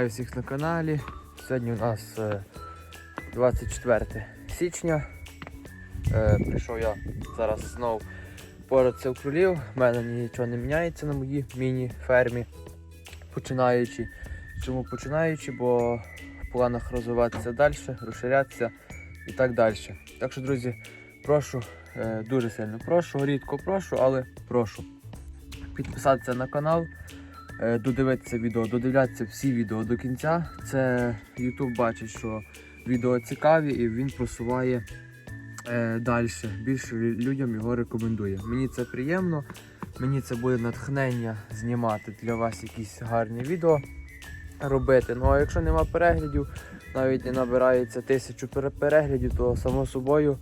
Вітаю всіх на каналі. Сьогодні у нас е, 24 січня. Е, Прийшов я зараз знову поратися в кролів. У мене нічого не міняється на моїй міні-фермі. Починаючи. Чому починаючи? Бо в планах розвиватися далі, розширятися і так далі. Так що, друзі, прошу, е, дуже сильно прошу, рідко прошу, але прошу. Підписатися на канал, е, додивитися відео, додивлятися всі відео до кінця. Це YouTube бачить, що відео цікаві і він просуває е, далі. Більше людям його рекомендує. Мені це приємно, мені це буде натхнення знімати для вас якісь гарні відео робити. Ну а якщо нема переглядів, навіть не набирається тисячу пере- переглядів, то само собою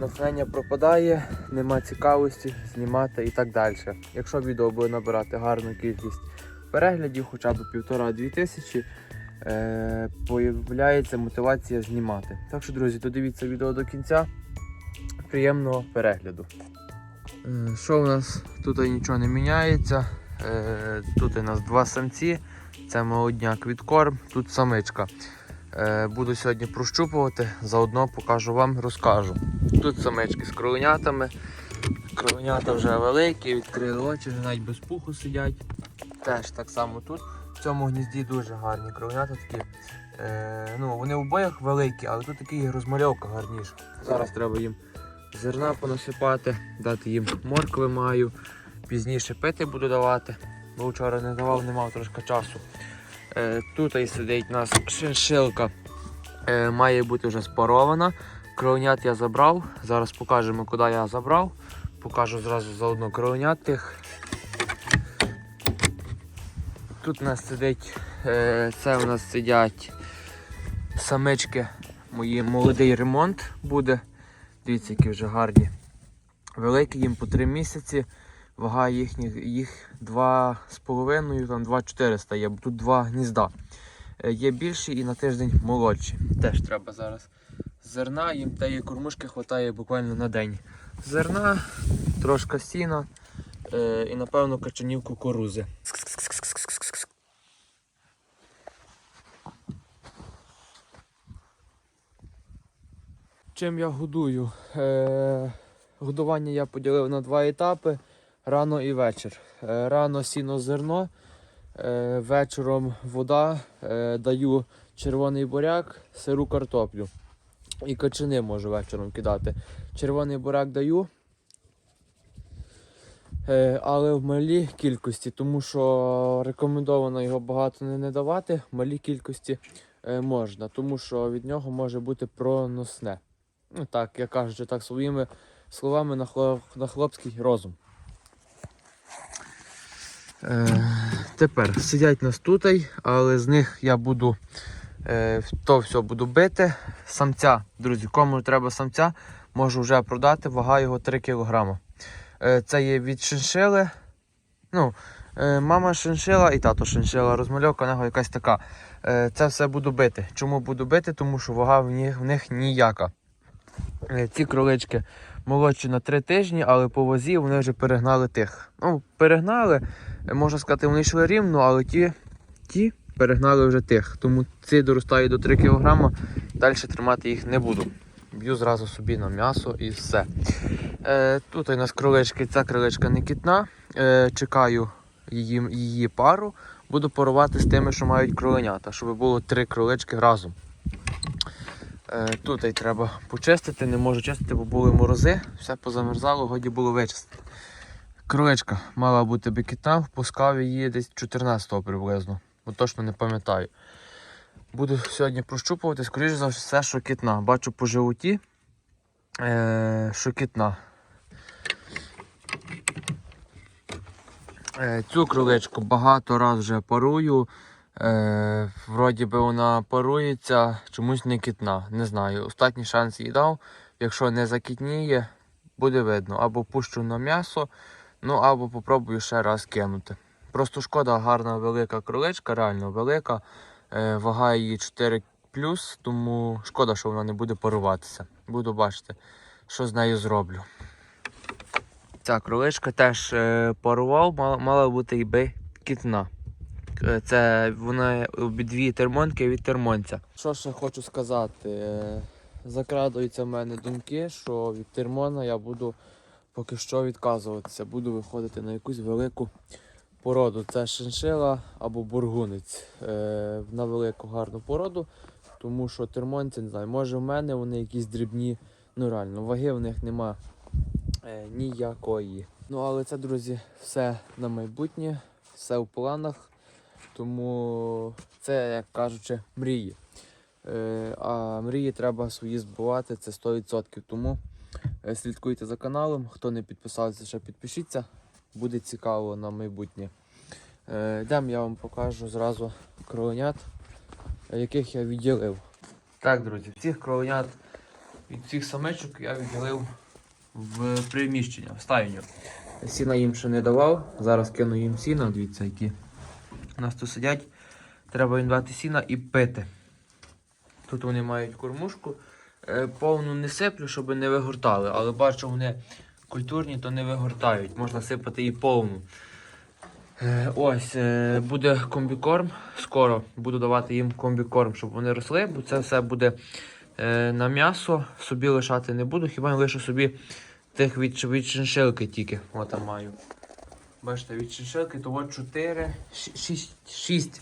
натхнення пропадає, нема цікавості знімати і так далі. Якщо відео буде набирати гарну кількість переглядів, хоча б півтора-дві тисячі, е, появляється мотивація знімати. Так що, друзі, додивіться відео до кінця. Приємного перегляду. Е, Що у нас? Тут нічого не міняється. Е, Тут у нас два самці. Це молодняк від корм, тут самичка. Е, Буду сьогодні прощупувати, заодно покажу вам, розкажу. Тут самички з кровенятами. Кровенята вже великі, відкрили очі, вже навіть без пуху сидять. Теж так само тут. В цьому гнізді дуже гарні кровенята такі. Е, ну, вони обоях великі, але тут такий розмальовка гарніша. Зараз треба їм зерна понасипати, дати їм моркви маю. Пізніше пити буду давати, бо вчора не давав, не мав трошки часу. Е, тут і сидить у нас шиншилка. Е, має бути вже спарована. Кровенят я забрав. Зараз покажемо, куди я забрав. Покажу зразу заодно кровенят тих. Тут у нас сидить, е, це у нас сидять самички. Мої молодий ремонт буде. Дивіться, які вже гарні. Великі їм по 3 місяці. Вага їхніх їх 2,5, там 2,400 є, бо тут два гнізда. Е, Є більші і на тиждень молодші. Теж треба зараз зерна, їм тієї кормушки вистачає буквально на день. Зерна, трошки сіна е, і напевно качанів кукурузи. Чим я годую? Е, годування я поділив на два етапи рано і вечір. Е, Рано сіно зерно, е, вечором вода, е, даю червоний буряк, сиру картоплю. І качани можу вечором кидати. Червоний буряк даю, але в малій кількості, тому що рекомендовано його багато не, давати. В малій кількості можна, тому що від нього може бути проносне. Ну так, я кажу, так своїми словами на хлопський розум. Е, тепер сидять нас тут, але з них я буду е, то все буду бити. Самця, друзі, кому треба самця, можу вже продати, вага його 3 кг. Е, це є від шиншили. Ну, е, мама шиншила і тато шиншила. Розмальовка нього якась така. Е, це все буду бити. Чому буду бити? Тому що вага в них, в них ніяка. Е, Ці кролички молодші на 3 тижні, але по вазі вони вже перегнали тих. Ну, перегнали, е, можна сказати, вони йшли рівно, але ті, ті перегнали вже тих. Тому ці доростають до 3 кг, далі тримати їх не буду. Б'ю зразу собі на м'ясо і все. Е, тут у нас кролички, ця кроличка не кітна. Е, чекаю її, її пару. Буду парувати з тими, що мають кроленята, щоб було три кролички разом. Е, Тут й треба почистити, не можу чистити, бо були морози, все позамерзало, годі було вичистити. Кроличка мала бути бикітна, впускав її десь 14-го приблизно, бо точно не пам'ятаю. Буду сьогодні прощупувати, скоріш за все, що кітна. Бачу по животі, е, що кітна. Е, цю кроличку багато раз вже парую. Е, вроді би вона парується, чомусь не кітна. Не знаю. Останній шанс їй дав. Якщо не закітніє, буде видно. Або пущу на м'ясо, ну або попробую ще раз кинути. Просто шкода, гарна велика кроличка, реально велика. Е, вага її 4 тому шкода, що вона не буде паруватися. Буду бачити, що з нею зроблю. Ця кроличка теж е, парував, мала, мала бути і би кітна. Е, Це вони обидві термонки від термонця. Що ще хочу сказати? Е, Закрадуються в мене думки, що від термона я буду поки що відказуватися. Буду виходити на якусь велику породу. Це шиншила або бургунець. Е, На велику гарну породу. Тому що термонці, не знаю, може в мене вони якісь дрібні, ну реально, ваги в них нема е, ніякої. Ну але це, друзі, все на майбутнє, все в планах. Тому це, як кажучи, мрії. Е, а мрії треба свої збувати, це 100%. Тому е, слідкуйте за каналом. Хто не підписався, ще підпишіться. Буде цікаво на майбутнє. Е, Йдемо, я вам покажу зразу кроленят, е, яких я відділив. Так, друзі, цих кроленят від цих самичок я відділив в приміщення, в стайню. Сіна їм ще не давав. Зараз кину їм сіна, дивіться, які у нас тут сидять. Треба їм дати сіна і пити. Тут вони мають кормушку. Е, Повну не сиплю, щоб не вигортали, але бачу, вони культурні, то не вигортають. Можна сипати і повну. Е, Ось, е, буде комбікорм. Скоро буду давати їм комбікорм, щоб вони росли, бо це все буде на м'ясо. Собі лишати не буду, хіба не лишу собі тих від, від шиншилки тільки. От там маю. Бачите, від шиншилки, того от 4, 6, 6,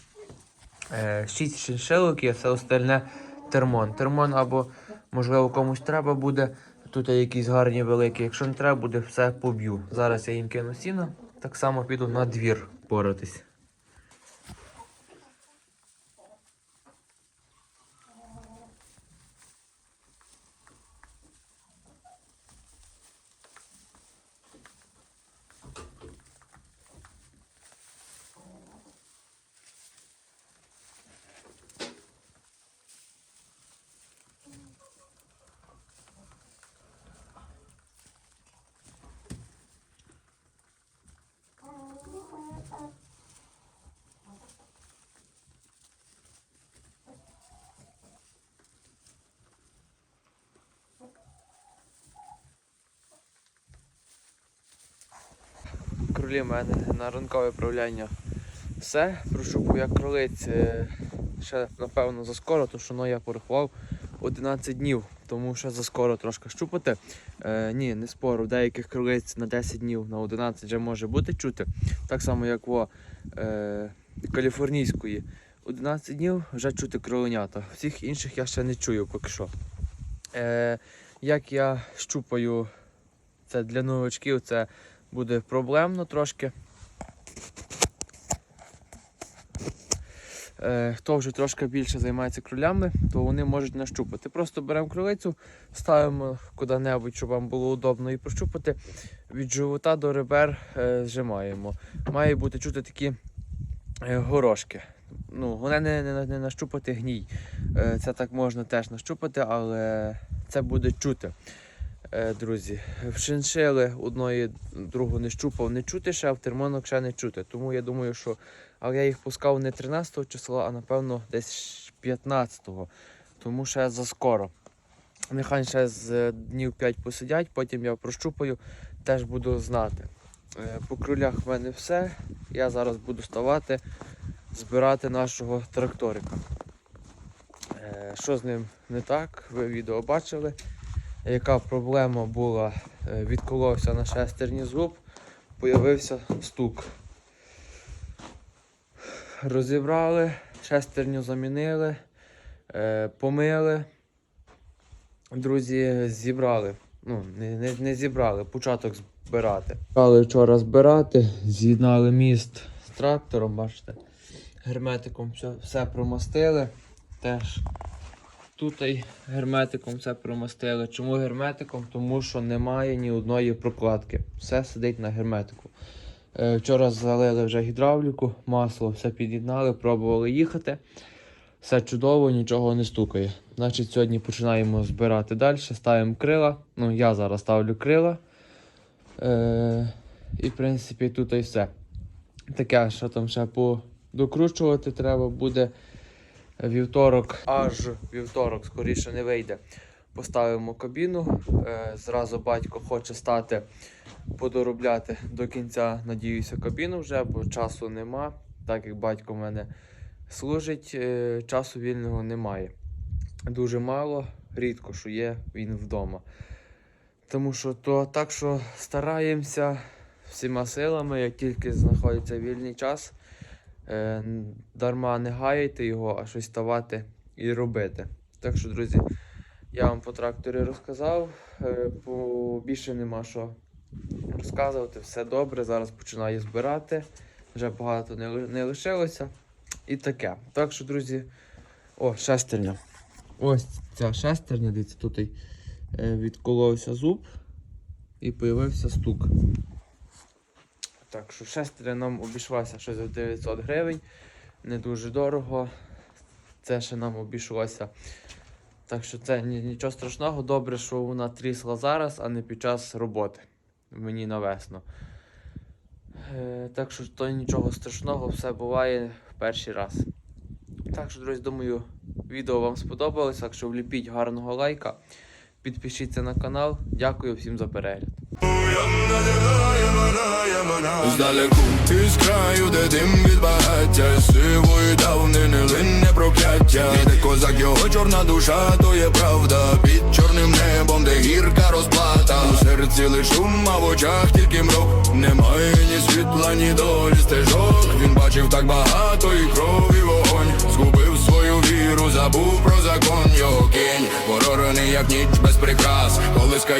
6 шиншилок є, все остальне термон. Термон або, можливо, комусь треба буде. Тут якісь гарні великі. Якщо не треба буде, все поб'ю. Зараз я їм кину сіно, так само піду на двір боратись. Кролі мене на ранкове правляння все. Прощупав як кролиць е, ще напевно заскоро, тому що ну, я порахував 11 днів, тому що заскоро трошки щупати. Е, ні, не спору, деяких кролиць на 10 днів, на 11 вже може бути чути. Так само, як во е, каліфорнійської. 11 днів вже чути кроленята. Всіх інших я ще не чую поки що. Е, як я щупаю це для новачків, це буде проблемно трошки. Е, хто вже трошки більше займається кролями, то вони можуть нащупати. Просто беремо кролицю, ставимо куди-небудь, щоб вам було удобно і прощупати. Від живота до ребер е, зжимаємо. Має бути чути такі е, горошки. Ну, Вони не, не, не нащупати гній. Це так можна теж нащупати, але це буде чути. Е, друзі, в шиншили одної другу не щупав, не чути ще, а в термонок ще не чути. Тому я думаю, що але я їх пускав не 13 числа, а напевно десь 15-го. Тому ще заскоро. Нехай ще з е, днів 5 посидять, потім я прощупаю, теж буду знати. Е, По крулях в мене все. Я зараз буду ставати, збирати нашого тракторика. Що з ним не так, ви відео бачили яка проблема була, е, відколовся на шестерні зуб, появився стук. Розібрали, шестерню замінили, е, помили. Друзі, зібрали. Ну, не, не, не зібрали, початок збирати. Брали вчора збирати, з'єднали міст з трактором, бачите, герметиком все, все промастили. Теж Тут герметиком все промастили. Чому герметиком? Тому що немає ні одної прокладки. Все сидить на герметику. Е, вчора залили вже гідравліку, масло, все під'єднали, пробували їхати. Все чудово, нічого не стукає. Значить, сьогодні починаємо збирати далі, ставимо крила. Ну, я зараз ставлю крила. Е, і в принципі тут і все. Таке, що там ще подокручувати треба буде вівторок, аж вівторок, скоріше не вийде. Поставимо кабіну. Е, Зразу батько хоче стати подоробляти до кінця, надіюся, кабіну вже, бо часу нема. так як батько в мене служить, е, часу вільного немає. Дуже мало, рідко, що є він вдома. Тому що то так, що стараємося всіма силами, як тільки знаходиться вільний час, е, дарма не гаяти його, а щось ставати і робити. Так що, друзі, я вам по тракторі розказав. е, По... Більше нема що розказувати. Все добре. Зараз починаю збирати. Вже багато не, не лишилося. І таке. Так що, друзі, о, шестерня. Ось ця шестерня, дивіться, тут е, відколовся зуб і появився стук. Так що шестерня нам обійшлася щось за 900 гривень. Не дуже дорого. Це ще нам обійшлося. Так що це нічого страшного. Добре, що вона трісла зараз, а не під час роботи. Мені навесно. Е, так що то нічого страшного, все буває в перший раз. Так що, друзі, думаю, відео вам сподобалось. Так що вліпіть гарного лайка. Підпишіться на канал. Дякую всім за перегляд. Здалеку ти з краю, де дим від багаття. Сивої давнини линне прокляття. Іде козак, його чорна душа, то є правда. Під чорним небом, де гірка розплата. У серці лиш шум, а в очах тільки мрок. Немає ні світла, ні долі стежок. Він бачив так багато і кров, забув про закон Його кінь, ворорений як ніч без прикрас. Колиска